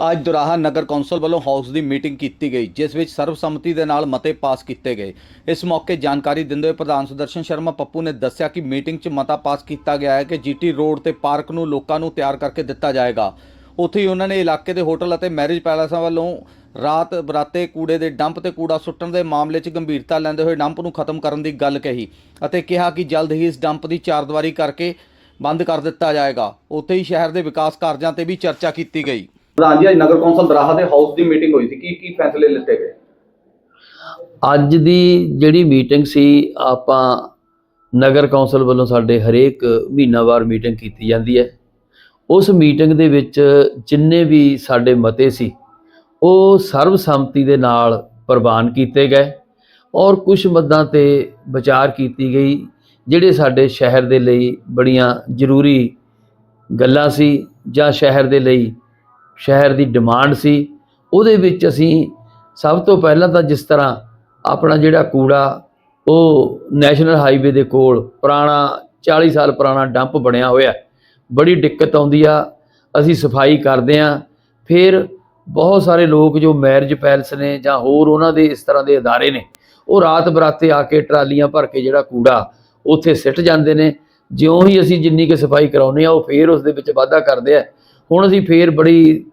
ਅੱਜ ਦੁਰਾਹਾ ਨਗਰ ਕੌਂਸਲ ਵੱਲੋਂ ਹਾਊਸ ਦੀ ਮੀਟਿੰਗ ਕੀਤੀ ਗਈ, ਜਿਸ ਵਿੱਚ ਸਰਬਸੰਮਤੀ ਦੇ ਨਾਲ ਮਤੇ ਪਾਸ ਕੀਤੇ ਗਏ। ਇਸ ਮੌਕੇ ਜਾਣਕਾਰੀ ਦਿੰਦੇ ਹੋਏ ਪ੍ਰਧਾਨ ਸੁਦਰਸ਼ਨ ਸ਼ਰਮਾ ਪੱਪੂ ਨੇ ਦੱਸਿਆ ਕਿ ਮੀਟਿੰਗ 'ਚ ਮਤਾ ਪਾਸ ਕੀਤਾ ਗਿਆ ਹੈ ਕਿ ਜੀਟੀ ਰੋਡ ਤੇ ਪਾਰਕ ਨੂੰ ਲੋਕਾਂ ਨੂੰ ਤਿਆਰ ਕਰਕੇ ਦਿੱਤਾ ਜਾਏਗਾ। ਉੱਥੇ ਹੀ ਉਹਨਾਂ ਨੇ ਇਲਾਕੇ ਦੇ ਹੋਟਲ ਅਤੇ ਮੈਰਿਜ ਪੈਲੇਸਾਂ ਵੱਲੋਂ ਰਾਤ ਬਰਾਤੇ ਕੂੜੇ ਦੇ ਡੰਪ ਤੇ ਕੂੜਾ ਸੁੱਟਣ ਦੇ ਮਾਮਲੇ 'ਚ ਗੰਭੀਰਤਾ ਲੈਂਦੇ ਹੋਏ ਡੰਪ ਨੂੰ ਖਤਮ ਕਰਨ ਦੀ ਗੱਲ ਕਹੀ ਅਤੇ ਕਿਹਾ ਕਿ ਜਲਦ ਹੀ ਇਸ ਡੰਪ ਦੀ ਚਾਰਦੀਵਾਰੀ ਕਰਕੇ ਬੰਦ ਕਰ ਦਿੱਤਾ ਜਾਏਗਾ। ਉੱਥੇ ਹੀ ਸ਼ਹਿਰ ਦੇ ਵਿਕਾਸ ਕਾਰਜਾਂ ਤੇ ਵੀ ਚਰਚਾ ਕੀਤੀ ਗਈ। ਪ੍ਰਧਾਨ ਜੀ, ਅੱਜ ਨਗਰ ਕੌਂਸਲ ਦਰਾਹਾ ਦੇ ਹਾਊਸ ਦੀ ਮੀਟਿੰਗ ਹੋਈ ਸੀ। ਕੀ ਕੀ ਫੈਸਲੇ ਲਿੱਤੇ ਗਏ? ਅੱਜ ਦੀ ਜਿਹੜੀ ਮੀਟਿੰਗ ਸੀ, ਆਪਾਂ ਨਗਰ ਕੌਂਸਲ ਵੱਲੋਂ ਸਾਡੇ ਹਰੇਕ ਮਹੀਨਾਵਾਰ ਮੀਟਿੰਗ ਕੀਤੀ ਜਾਂਦੀ ਹੈ। ਉਸ ਮੀਟਿੰਗ ਦੇ ਵਿੱਚ ਜਿੰਨੇ ਵੀ ਸਾਡੇ ਮਤੇ ਸੀ, ਉਹ ਸਰਬਸੰਮਤੀ ਦੇ ਨਾਲ ਪ੍ਰਵਾਨ ਕੀਤੇ ਗਏ ਔਰ ਕੁਝ ਮੱਦਾਂ ਤੇ ਵਿਚਾਰ ਕੀਤੀ ਗਈ, ਜਿਹੜੇ ਸਾਡੇ ਸ਼ਹਿਰ ਦੇ ਲਈ ਬੜੀਆਂ ਜ਼ਰੂਰੀ ਗੱਲਾਂ ਸੀ ਜਾਂ ਸ਼ਹਿਰ ਦੇ ਲਈ ਸ਼ਹਿਰ ਦੀ ਡਿਮਾਂਡ ਸੀ, ਉਹਦੇ ਵਿੱਚ ਅਸੀਂ ਸਭ ਤੋਂ ਪਹਿਲਾਂ ਤਾਂ ਜਿਸ ਤਰ੍ਹਾਂ ਆਪਣਾ ਜਿਹੜਾ ਕੂੜਾ, ਉਹ ਨੈਸ਼ਨਲ ਹਾਈਵੇ ਦੇ ਕੋਲ ਪੁਰਾਣਾ 40 ਸਾਲ ਪੁਰਾਣਾ ਡੰਪ ਬਣਿਆ ਹੋਇਆ, ਬੜੀ ਦਿੱਕਤ ਆਉਂਦੀ ਆ, ਅਸੀਂ ਸਫ਼ਾਈ ਕਰਦੇ ਆ ਫਿਰ ਬਹੁਤ ਸਾਰੇ ਲੋਕ ਜੋ ਮੈਰਿਜ ਪੈਲਸ ਨੇ ਜਾਂ ਹੋਰ ਉਹਨਾਂ ਦੇ ਇਸ ਤਰ੍ਹਾਂ ਦੇ ਅਦਾਰੇ ਨੇ, ਉਹ ਰਾਤ ਬਰਾਤੇ ਆ ਕੇ ਟਰਾਲੀਆਂ ਭਰ ਕੇ ਜਿਹੜਾ ਕੂੜਾ ਉੱਥੇ ਸਿੱਟ ਜਾਂਦੇ ਨੇ, ਜਿਉਂ ਹੀ ਅਸੀਂ ਜਿੰਨੀ ਕਿ ਸਫ਼ਾਈ ਕਰਾਉਨੇ ਆ ਉਹ ਫੇਰ ਉਸ ਦੇ ਵਿੱਚ ਵਾਧਾ ਕਰਦੇ ਆ ਹੁਣ ਅਸੀਂ ਫੇਰ ਬੜੀ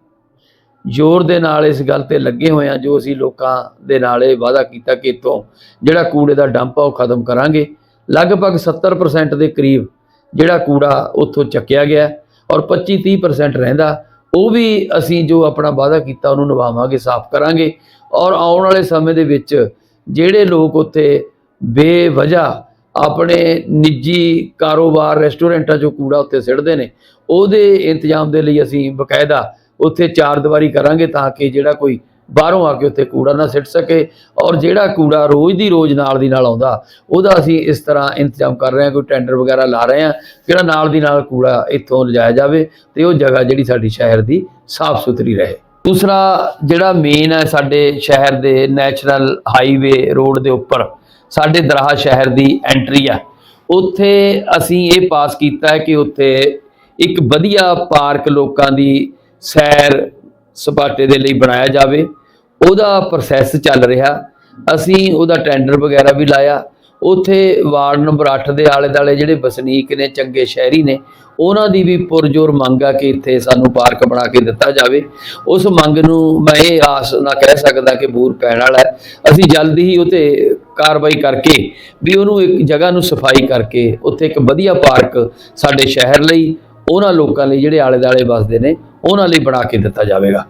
ਜ਼ੋਰ ਦੇ ਨਾਲ ਇਸ ਗੱਲ ਤੇ ਲੱਗੇ ਹੋਏ ਆ ਜੋ ਅਸੀਂ ਲੋਕਾਂ ਦੇ ਨਾਲ ਇਹ ਵਾਅਦਾ ਕੀਤਾ ਕਿ ਇੱਥੋਂ ਜਿਹੜਾ ਕੂੜੇ ਦਾ ਡੰਪ ਆ ਉਹ ਖਤਮ ਕਰਾਂਗੇ। ਲਗਭਗ 70% ਦੇ ਕਰੀਬ ਜਿਹੜਾ ਕੂੜਾ ਉੱਥੋਂ ਚੱਕਿਆ ਗਿਆ ਔਰ 25-30% ਰਹਿੰਦਾ, ਉਹ ਵੀ ਅਸੀਂ ਜੋ ਆਪਣਾ ਵਾਅਦਾ ਕੀਤਾ ਉਹਨੂੰ ਨਿਭਾਵਾਂਗੇ, ਸਾਫ਼ ਕਰਾਂਗੇ। ਔਰ ਆਉਣ ਵਾਲੇ ਸਮੇਂ ਦੇ ਵਿੱਚ ਜਿਹੜੇ ਲੋਕ ਉੱਥੇ ਬੇਵਜ੍ਹਾ ਆਪਣੇ ਨਿੱਜੀ ਕਾਰੋਬਾਰ ਰੈਸਟੋਰੈਂਟਾਂ 'ਚੋਂ ਕੂੜਾ ਉੱਥੇ ਸਿੱਟਦੇ ਨੇ। ਉਹਦੇ ਇੰਤਜ਼ਾਮ ਦੇ ਲਈ ਅਸੀਂ ਬਕਾਇਦਾ ਉੱਥੇ ਚਾਰ ਦੀਵਾਰੀ ਕਰਾਂਗੇ ਤਾਂ ਕਿ ਜਿਹੜਾ ਕੋਈ ਬਾਹਰੋਂ ਆ ਕੇ ਉੱਥੇ ਕੂੜਾ ਨਾ ਸਿੱਟ ਸਕੇ ਔਰ ਜਿਹੜਾ ਕੂੜਾ ਰੋਜ਼ ਦੀ ਰੋਜ਼ ਨਾਲ ਦੀ ਨਾਲ ਆਉਂਦਾ, ਉਹਦਾ ਅਸੀਂ ਇਸ ਤਰ੍ਹਾਂ ਇੰਤਜ਼ਾਮ ਕਰ ਰਹੇ ਹਾਂ, ਕੋਈ ਟੈਂਡਰ ਵਗੈਰਾ ਲਾ ਰਹੇ ਹਾਂ ਜਿਹੜਾ ਨਾਲ ਦੀ ਨਾਲ ਕੂੜਾ ਇੱਥੋਂ ਲਿਜਾਇਆ ਜਾਵੇ ਤੇ ਉਹ ਜਗ੍ਹਾ ਜਿਹੜੀ ਸਾਡੀ ਸ਼ਹਿਰ ਦੀ ਸਾਫ਼ ਸੁਥਰੀ ਰਹੇ। ਦੂਸਰਾ ਜਿਹੜਾ ਮੇਨ ਹੈ ਸਾਡੇ ਸ਼ਹਿਰ ਦੇ ਨੈਸ਼ਨਲ ਹਾਈਵੇ ਰੋਡ ਦੇ ਉੱਪਰ ਸਾਡੇ ਦਰਾਹਾ ਸ਼ਹਿਰ ਦੀ ਐਂਟਰੀ ਆ। ਉੱਥੇ ਅਸੀਂ ਇਹ ਪਾਸ ਕੀਤਾ ਹੈ ਕਿ ਉੱਥੇ ਇੱਕ ਵਧੀਆ ਪਾਰਕ ਲੋਕਾਂ ਦੀ ਸੈਰ ਸਪਾਟੇ ਦੇ ਲਈ ਬਣਾਇਆ ਜਾਵੇ। ਉਹਦਾ ਪ੍ਰੋਸੈਸ ਚੱਲ ਰਿਹਾ। ਅਸੀਂ ਉਹਦਾ ਟੈਂਡਰ ਵਗੈਰਾ ਵੀ ਲਾਇਆ। ਉੱਥੇ ਵਾਰਡ ਨੰਬਰ 8 ਦੇ ਆਲੇ ਦਾਲੇ ਜਿਹੜੇ ਵਸਨੀਕ ਨੇ, ਚੰਗੇ ਸ਼ਹਿਰੀ ਨੇ, ਉਹਨਾਂ ਦੀ ਵੀ ਪੁਰਜੋਰ ਮੰਗ ਆ ਕਿ ਇੱਥੇ ਸਾਨੂੰ ਪਾਰਕ ਬਣਾ ਕੇ ਦਿੱਤਾ ਜਾਵੇ। ਉਸ ਮੰਗ ਨੂੰ ਮੈਂ ਇਹ ਆਸ ਨਾ ਕਹਿ ਸਕਦਾ ਕਿ ਬੂਰ ਪੈਣ ਵਾਲਾ ਹੈ। ਅਸੀਂ ਜਲਦੀ ਹੀ ਉਤੇ ਕਾਰਵਾਈ ਕਰਕੇ ਵੀ ਉਹਨੂੰ ਇੱਕ ਜਗ੍ਹਾ ਨੂੰ ਸਫ਼ਾਈ ਕਰਕੇ ਉੱਥੇ ਇੱਕ ਵਧੀਆ ਪਾਰਕ ਸਾਡੇ ਸ਼ਹਿਰ ਲਈ, ਉਹਨਾਂ ਲੋਕਾਂ ਲਈ ਜਿਹੜੇ ਆਲੇ ਦਾਲੇ ਵੱਸਦੇ ਨੇ, ਉਹਨਾਂ ਲਈ ਬਣਾ ਕੇ ਦਿੱਤਾ ਜਾਵੇਗਾ।